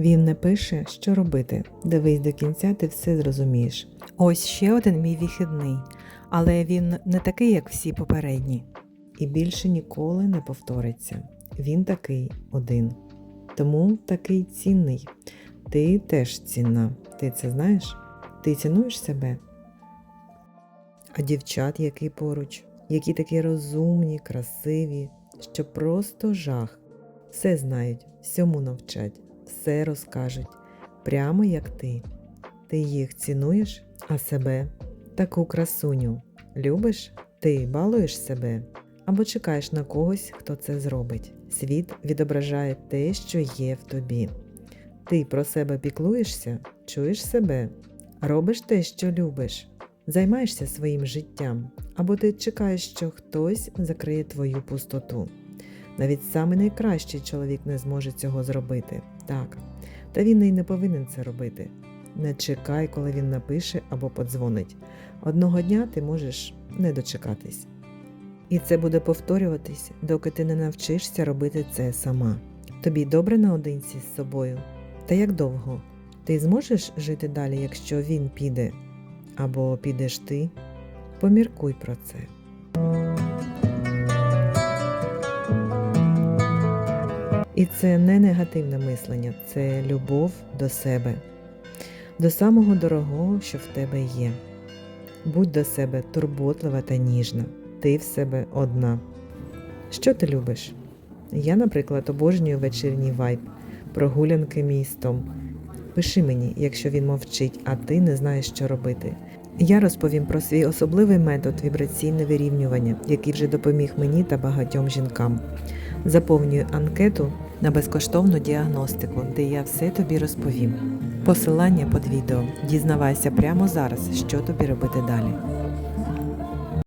Він не пише, що робити. Дивись до кінця, ти все зрозумієш. Ось ще один мій вихідний, але він не такий, як всі попередні. І більше ніколи не повториться. Він такий один. Тому такий цінний. Ти теж цінна. Ти це знаєш? Ти цінуєш себе? А дівчат, які поруч, які такі розумні, красиві, що просто жах. Все знають, всьому навчать, все розкажуть, прямо як ти. Ти їх цінуєш, а себе, таку красуню, любиш? Ти балуєш себе або чекаєш на когось, хто це зробить. Світ відображає те, що є в тобі. Ти про себе піклуєшся, чуєш себе, робиш те, що любиш, займаєшся своїм життям, або ти чекаєш, що хтось закриє твою пустоту. Навіть самий найкращий чоловік не зможе цього зробити. Так, та він і не повинен це робити. Не чекай, коли він напише або подзвонить. Одного дня ти можеш не дочекатись. І це буде повторюватись, доки ти не навчишся робити це сама. Тобі добре наодинці з собою. Та як довго? Ти зможеш жити далі, якщо він піде? Або підеш ти? Поміркуй про це. І це не негативне мислення, це любов до себе, до самого дорогого, що в тебе є. Будь до себе турботлива та ніжна. Ти в себе одна. Що ти любиш? Я, наприклад, обожнюю вечірній вайб, прогулянки містом. Пиши мені, якщо він мовчить, а ти не знаєш, що робити. Я розповім про свій особливий метод вібраційне вирівнювання, який вже допоміг мені та багатьом жінкам. Заповнюю анкету на безкоштовну діагностику, де я все тобі розповім. Посилання під відео. Дізнавайся прямо зараз, що тобі робити далі.